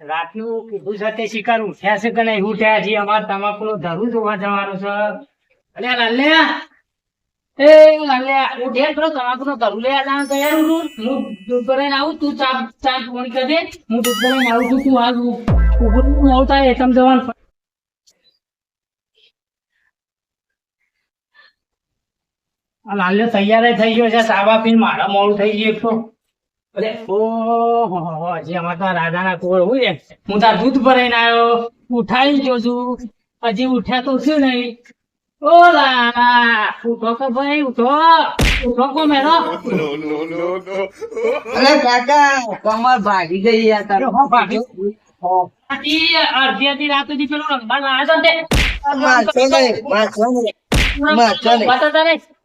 રાતનું કીધું છે શિકાર. ઉઠ્યા છે કે નહીં? ઉઠ્યા છીએ. અમારે તમાકુ નું ધરું જોવા જવાનું છે. અલ્યા લાલ્યા. એ લાલ્યા ઉઠ્યા કરો તમાકુ નું ધરું લઈ આવવાનું તૈયાર હું હું દૂધ ભરાઈને આવું, તું ચા ચા ફોન કરી હું દૂધ ભરાઈને આવું છું, તું આવું ઉભું હું થાય એકમ જવાનું લાલ્યો તૈયાર થઈ ગયો છે. સાબા પીને મારા મોડું થઈ ગયું તો અરે ઓહો હજી અમારે રાધાના કોળ હોય હું તાર દૂધ ભરાઈને આવ્યો ઉઠાડી જો છું. હજી ઉઠ્યા તો શું નહીં. ઓ ઉઠો કે ભાઈ ઉઠો ઉઠો કો મેરો અરે કાકા કમર ભાગી ગઈ યાર તારો. આથી અડધી અડધી રાત સુધી પેલું રંગા લાવ્યો તો તે.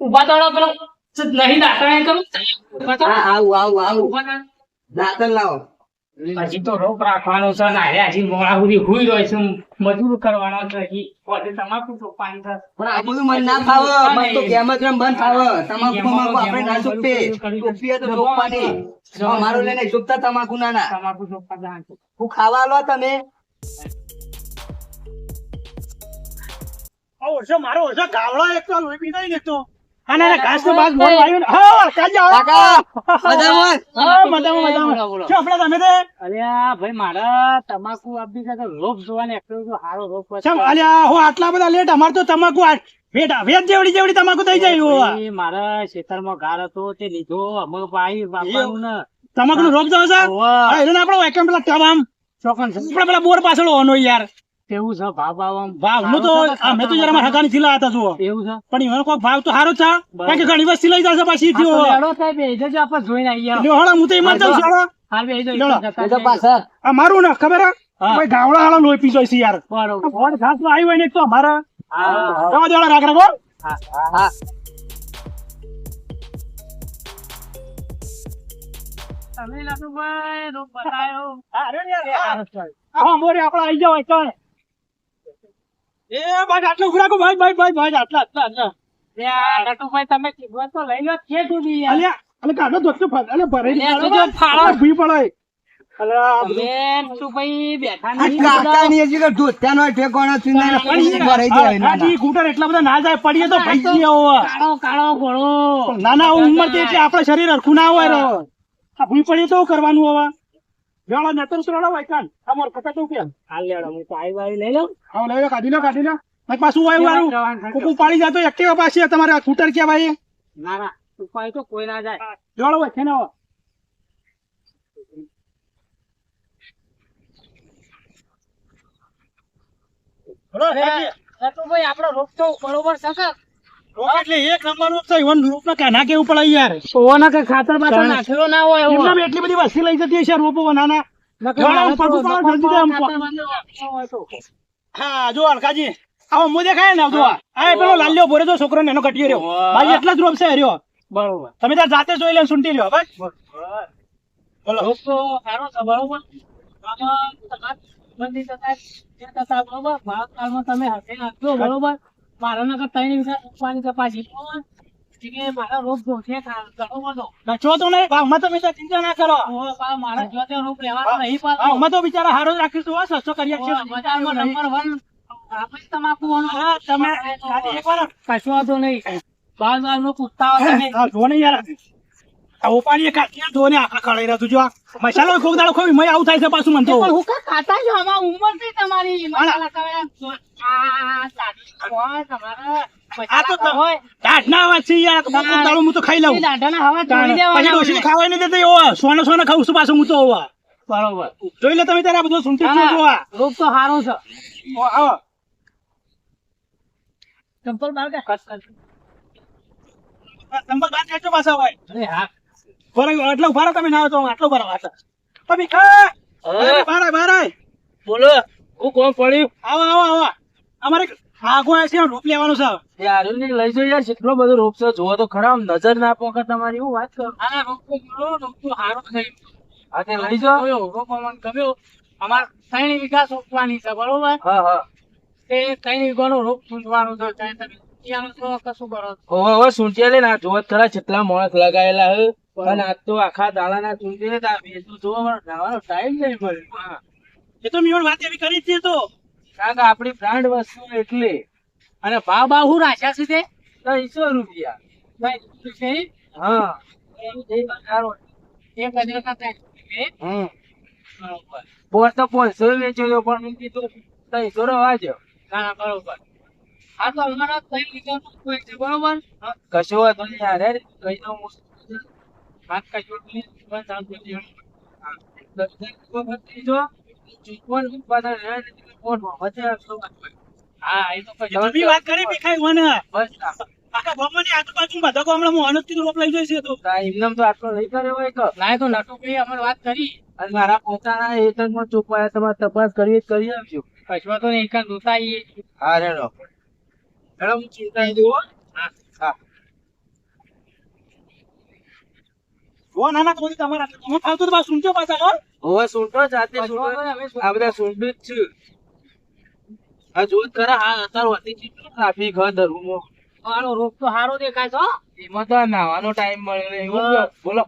ઊભા તો પેલો નહીં દાખલા એ કરું? આવું આવું આવું. ઊભા લાવો. હજી તો રોપ રાખવાનો છે ને હજી મોડા સુધી હુઈ રહ્યો છું. મજૂર કરવાનો છે હજી. પોતે તમાકુ ચોપાની છે પણ આ બધું મને ના ફાવે. બસ તો કેમ જ રમ બંધ ફાવે તમાકુ તમાકુ આપણે ના ચૂપે ચૂપીએ તો ચોપવાની મારું લઈને ચૂપતા તમાકુ ના ના તમાકુ ચોપા જાણ હું ખાવા લો તમે. ઓછો મારો ઓછો ગાવડા એક તો લોહી પીતા ને તો. અને એને ઘાસ તો બાદ મોર વાયું ને. હા કાજે આવો. કાકા મજામાં? હા મજામાં મજામાં. શું આપણે તમે તે અલ્યા ભાઈ મારા તમાકુ આપી છે તો રોપ જોવાને એકલો તો હારો રોપ છે. ચમ અલ્યા હું આટલા બધા લેટ અમાર તો તમાકુ આ વેટ વેટ જેવડી જેવડી તમાકુ થઈ જાય મારા ખેતરમાં ગાર હતો તે લીધો. અમે ભાઈ બાપાનું ને. તમાકુ નો રોપ હા આપણે પેલા ટવામ ચોકન છે. આપણે પેલા બોર પાછળ હોવાનો યાર. કેવું છે ભાવ ભાવ ભાવનું તો અમે તો જરા હગાની થીલા હતા જુઓ. એવું છે? પણ એનો કોઈ ભાવ તો સારો છે કારણ કે ઘણી વસ્તી લઈ જશે પાછી થયો. જજો આપણે જોઈને આવીએ લ્યો હું તો એમાં જાઉં છું હાલો. હાલ બે જજો એ તો પાછળ આ મારું ને ખબર. ભાઈ ગાવડા હાલો લોહી પીજો છે યાર. બરોબર. ફોન ઘાસમાં આવી હોય ને તો અમારા. હા. જવા રાખ રાખો હા. હા. તમે લખુભાઈ રોપ બતાવ્યો હા મોરે આપણે આવી જાવ ચાલ એ ભાઈ આટલું ઉભું ભાઈ ભાઈ ભાઈ ભાઈ આટલા આટલા આટલા. લે આ તમે કીધું તો લઈ લો છે સુધી. યાર અલ્યા અલે કાઢો દોસ્તો ફાડ અલે ભરે અલ્યા, જોજો ફાળો. ભી પડે અલ્યા તમે લખુભાઈ બેઠા નહીં કાકા ની હજી તો ધોતિયાનો ઠેકાણો છે ને પણ પડી ઈ- ભરાઈ જાય હા, હાજી, એટલા બધા ના જાય પડીએ તો ભાઈ જઈએ કાળો કાળો ઘોડો. ના ના ઉંમરથી એટલે આપણે શરીર હરખું ના હોય રો. આ ભૂઈ પડીએ તો કરવાનું હવે? વેળા નતર ઉતરાડો ભાઈ કાન અમાર પકડ તો કેમ? હાલ લેવડો હું પાઈ વાઈ લઈ લઉં. હા લઈ લો કાઢી લો કાઢી લો. મત પાછું વાયું વાળું કુકુ પાડી જાય તો એક્ટિવા પાછી તમારે સ્કૂટર કે ભાઈ ના ના ઉપાય તો કોઈ ના જાય. જોડો ભાઈ છે ને આપણો રોગ તો બરોબર છે કે? રોપ એટલે એક નંબરનું છે ઈવન રોપને કાના કેવું પડે યાર. સોના કે ખાતર બાતર નાખેલો ના હોય એવો. એમનામાં એટલી બધી વસ્તી લઈ જતી હશે રોપો નાના નકર જોડો, મારે તો પગું પાડો, નકર જલ્દી દે, આમ ખાતર બાતર નાખેલો હોય તો. હા જો અલકાજી આવો મો દેખાય ને આ. પેલો લાલ્યો ભરે તો છોકરો ને એનો કટિયો રહ્યો. ભાઈ એટલા જ રોપ છે રહ્યો બરોબર. તમે ત્યાં જાતે જોઈ લે સુંટી રહ્યો ભાઈ. બોલો. રોપ તો સારો છે બરોબર. આમાં તમારે બંધી થતા જે થતા બરોબર. ભાવતાલમાં તમે હાથે નાખજો બરોબર. મારા નગર વીઘા રોપવાની કપાસી મારા રોગ જોશે ઘણો બધો. ના, તો નહીં ભાવમાં તો બીજા ચિંતા ના કરો. મારા જો તે રોપ લેવાનો નહીં પણ તો બિચારા હારો રાખીશું હો, સસ્તો કરી બજારમાં નંબર વન આપણે તમાકુ તમે ખાલી એક વાર. વાંધો નહીં. બાર બારનું પૂછતા યાર. આ ઓપાની એક હાથની આ આખા ખડાઈ રહ્યો જો મસાલો કોક દાડો ખોવી મય આવું થાય છે પાછું મને તો. પણ હું કા ખાતા છો આમાં ઉંમરથી તમારી મસાલા આ સાડી કોણ તમારા આ તો મસાલા હોય. દાઢ ના વાત છે યાર કોક દાડો હું તો ખાઈ લઉં. દાઢાના હવે તાણે. તોડી પછી હોય. ખાવાય નહીં દેતો એવો સોનો સોનો ખાઉં છું પાછું હું તો હવે બરોબર. જોઈ લે તમે તારે આ બધું સુનતી છો આ રૂપ તો સારું છે. ઓ, આવો. ચંપલ બાર કે કટ કર ચંપલ બાદ કાઢજો પાછા હોય અરે હા. બરાબર આટલો ઊભા તમે ના આવતો આટલો ભીખા અરે બાર આય, બાર. આય. બોલો હું કોણ પડ્યું? આવો આવો આવો. અમારે આગો છે રૂપ લેવાનું છે. યાર લઈ જો યાર કેટલો બધો રોપ છે. જોવો તો ખરા નજર ના પોકે તમારી હું વાત કરો? હા રોપ બોલો રોપ તો થઈ હા લઈ જાઓ. રોપ અમને ગમ્યો અમાર ત્રણ વીઘા સોંપવાની છે બરોબર? હા હા. તે ત્રણ વીઘાનો રોપ સૂંચવાનો છે ત્યાં તમે કશું કરો. હવે આ જોત ખરા કેટલા માણસ લગાયેલા હે. અને આજ તો આખા દાડાના સૂંટીને તો આ વેચું નાવાનો ટાઈમ નહીં મળ્યો એ તો મેં વાત એવી કરી છે તો. કારણ કે આપણી બ્રાન્ડ વસ્તુ એટલે. અને ભાવ ભાવ હું રાખ્યા છે તે? ત્રણસો રૂપિયા. હા. એક હજાર ના ત્રણ રૂપિયા. હમ. બોર તો પાંચસો વેચ્યો પણ મેં કીધું ત્રણસો રવા દો ના બરોબર. હા તો અમારા ત્રણ છે બરોબર? કશો વાંધો નહીં યાર કઈ દઉં હું. હાથ કશું જ નહીં. બસ આ બધું. હા. જો ઉત્પાદન રહે ને કોણ વધે. હા એ તો તમે વાત કરી ભીખાઈ મને બસ હું લઈ જઈશ તો આ તો આટલો કર્યો હોય તો ના તો નટુભાઈ અમે વાત કરી અને મારા પોતાના હેઠળમાં ચોપાયા તમારે તપાસ કરવી જ કરી આપજો કશું તો એકાદ આવીએ હા રેડો રેડો હું ચિંતા હા ઓ ના ના તમારા તો બસ પાછા જાતે આ બધા સૂંટું જ છે. આ જોત ખરા હા ટ્રાફિક દરુમાં આનો રોગ તો સારો દેખાય છે એમાં તો નાવાનો ટાઈમ મળે. બોલો.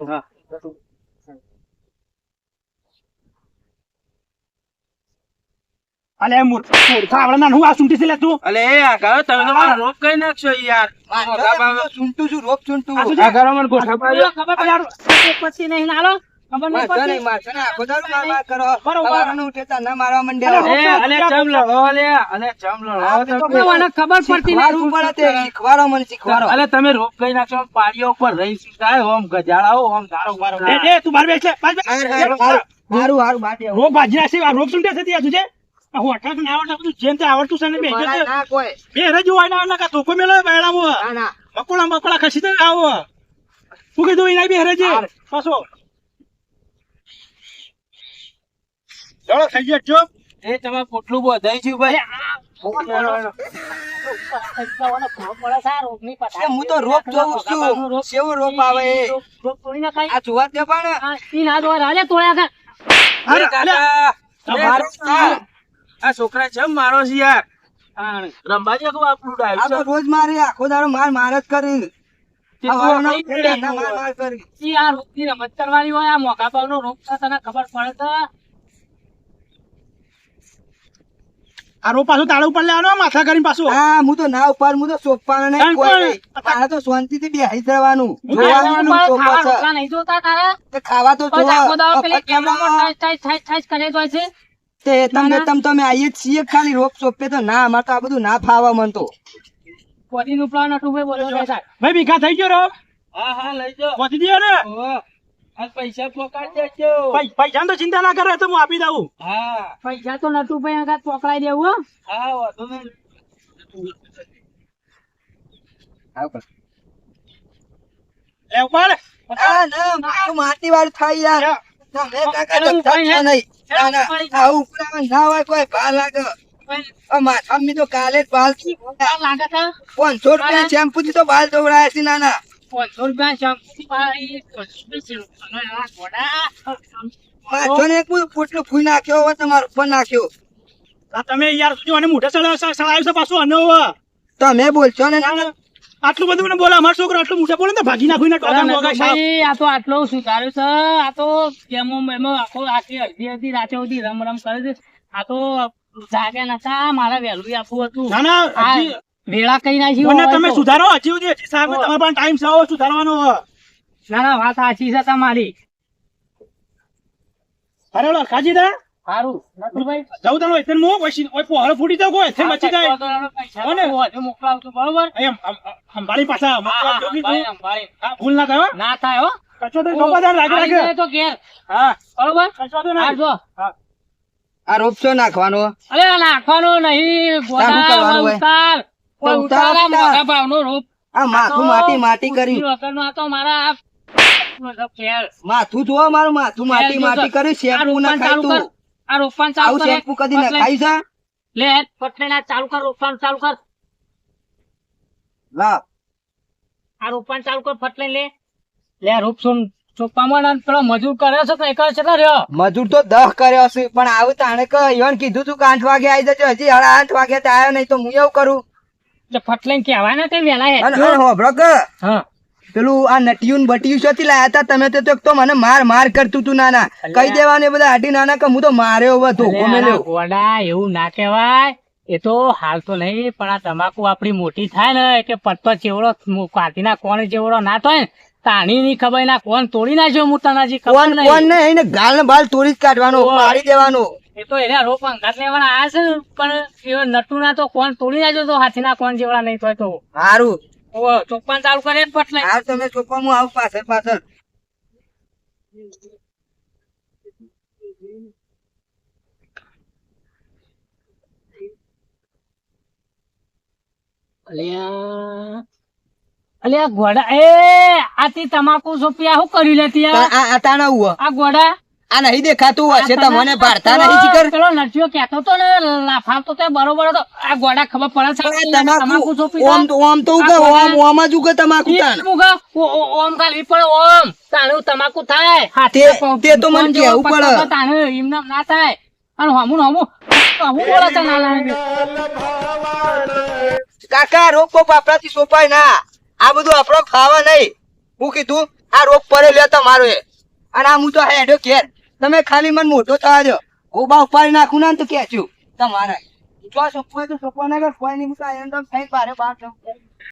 હા. અલે ના હું આ સુંટી છે લે તું. અલે આ તમે તો રોપ કરી નાખશો યાર. પાવે. છું રોપ ચૂંટું આ ગાળો મને ગોઠા પાડ્યો. ખબર યાર, પછી નહીં નાલો કરો. તમે. પડે રોપ કરી નાખશો પાડીઓ ઉપર રહી શકાય ઓમ ગજાળાઓ ઓમ ધારો બારો એ એ તું બાર બેસ હારું, ભાજી નાખશે છે ત્યાં આ હોઠા ના આવડે બધું જેમ તે આવડતું છે ને બે મારા ના કોઈ. બે જોવાય ના ના ધોકો મેલો બેડામાં ના, ના. મકોડા મકોડા ખસી તો આવો શું કીધું એના બે રે જે પાછો ચલો થઈ ગયો જો એ તમે પોટલું બોધાઈ છું ભાઈ હું તો રોપ જોઉં છું. કેવો રોપ આવે આ જોવા દે પણ. કાકા, આ છોકરા છે મારો છે યાર. રંબા જે આપણું ડાયું છે. રોજ મારે આખો દાડો માર માર જ કરી આ ના રમત કરવાની હોય મોકા ભાવનો રોગ છે, તને ખબર પડે તો? આ રો પાછું તાળા ઉપર લેવાનો માથા કરીને પાછું? હા હું તો ના ઉપર હું તો સોપાનો નહીં કાંઈ કોઈ પણ. નહીં. શાંતિથી બેસી જવાનું જોવાનું ખાવા સોપા નહીં જોતા તારા? ખાવા તો આખો જોવા. ટાઈસ ટાઈસ ટાઈસ કરે તો છે તે તમે તમ તમે આઈએ છીએ ખાલી રોપ સોપે તો ના અમાર તો આ બધું ના ફાવા મન તો પોતીનું પ્લાન હતું ભાઈ બોલો સાહેબ. ભાઈ ભીખા થઈ ગયો રો હા હા લઈ જાઓ. પહોંચી દો ને. આ પૈસા પકડી દેજો. પૈ- તો ચિંતા ના કરે તો હું આપી દઉં. હા. પૈસા તો નટુ ભાઈ આગળ પકડાઈ દેવું હો. હા વાંધો નહીં. લે ઉપાડ. આ ના મારું માટી વાળું થાય યાર. તો કાલે પાંચસો રૂપિયા શેમ્પુ થી તો બાલ છે નાના પાંચસો રૂપિયા શેમ્પૂ ને એક પોટલો ફૂઈ નાખ્યો હોય તમારો ઉપર નાખ્યો. તમે યાર મોઢે સળાયું છે પાછું અને હવે. તમે બોલશો ને ના. આટલું બધું મને બોલે અમારો છોકરો આટલું મોઢે બોલે ને ભાગી નાખું ને ટોગા સાહેબ. ભાઈ, આ તો આટલો સુધાર્યો છે. આ તો કેમો મેમો આખો આખી અડધી અડધી રાતે સુધી રમ રમ કરે છે. આ તો જાગ્યા નતા. મારા વહેલું આપવું હતું. ના ના વેળા કઈ નાખી મને તમે સુધારો હજી સુધી સાહેબ તમારે પણ ટાઈમ છે સુધારવાનો ના ના વાત સાચી છે તમારી. અરે ખાજી દા સારું નટુભાઈ જાઉં તને એથેન મો પછી ઓય પોહળ ફૂટી જાવ કોઈ એથેન બચી જાય. કોને? તો વધુ બરોબર? એમ આમ- આમ- સંભાળી પાછા હા, હા, મોકલા જોગી સંભાળી, સંભાળી. ભૂલ ના થાય ના થાય હો. કચો તો સોપાદાર લાગે લાગે તો ઘેર. હા. બરોબર? કચો તો આ નહીં. જો. હા. આ રોપશો નાખવાનો? અરે આ નાખવાનો નહીં. હોય. ઉતાર. કોઈ ઉતારા મોટા ભાવનો રોપ. આ માથું માટી માટી કરી. આ તો મારા માથું જોવો મારું માથું માટી માટી કર્યું શેર ના તું. આ રોપવાનું ચાલુ કર. શેમ્પુ કદી ના ખાઈ છે લે પથરેલા ચાલુ કર રોપવાનું ચાલુ કર. લા. આ રોપવાનું ચાલુ કર ફટલે લે. લે રોપસોન પેલો મજૂર કર્યો છે તો એક જ કેટલો રહ્યો? મજૂર તો દહ કર્યો છે પણ આવું તાણે કે ઈવન કીધું તું કે આઠ વાગે આવી જજો હજી હાડા આઠ વાગે તો આવ્યો નહીં તો હું એવું કરું. ફટલે કહેવાય ને તે વેલા હોભળો કે. હા. પેલું આ નટિયું બટિયું શોથી લાયા હતા? તમે તો તો મને માર માર કરતું તું નાના. કહી દેવાનું એ બધા આટી નાના કે હું તો માર્યો હવે ધોકો મેલ્યો આ એવું ના કહેવાય. એ તો હાલ તો નહીં પણ આ તમાકુ આપણી મોટી થાય ને કે પત્તો ચેવડો કાતીના કોણ ચેવડો ના થાય તાણી ની ખબર ના કોણ તોડી નાખ્યો મોટાનાજી ખબર નહીં. કોણ નહીં ને એને ગાલ ને બાલ તોડી જ કાઢવાનો. મારી દેવાનો. એ તો એને રોપ અંગાત લેવાના આ છે ને, પણ એ નટુ ના તો કોણ તોડી નાખ્યો તો હાથી ના કોણ જેવડા નહીં તો. સારું ઓ, ચોપ્પન ચાલુ કરે જ પટલે. આ તમે ચોપા હું આવું પાછળ પાછળ. અલ્યા. અલ્યા ગોડા એ આથી તમાકુ સોપિયા શું કરી લેતી આ? તાણા આ ગોડા? આ નહીં દેખાતું હશે તમને ભારતા નહીં જીગર પેલો નરસિંહો કહેતો તો ને લાફાવતો તો બરોબર તો આ ગોડા ખબર પડે છે? તમાકુ સોંપી ઓમ તો ઓમ તો ઉગે ઓમ ઓમ જ ઉગે તમાકુ તાણ. ઓમ ખાલી પડે ઓમ. તાણું તમાકુ થાય. હાથે તે- તો મને કહેવું પડે. તાણું એમ નામ ના થાય. અને હમું ને હમું. હમું બોલે છે નાના કાકા રોગ કોપ આપણાથી સોપાય ના. આ બધું આપણો ખાવા નહીં. હું કીધું આ રોગ પડે લે તમારો. એ અને આ હું તો હેડો ઘેર. તમે ખાલી મને મોટો દો ગોબા ઉપાડી નાખું ના તો કે તમારે. જો સોપવાય તો સોપવા ના કર. કોઈ નહીં તો આયન તમ થઈ બારે બાર.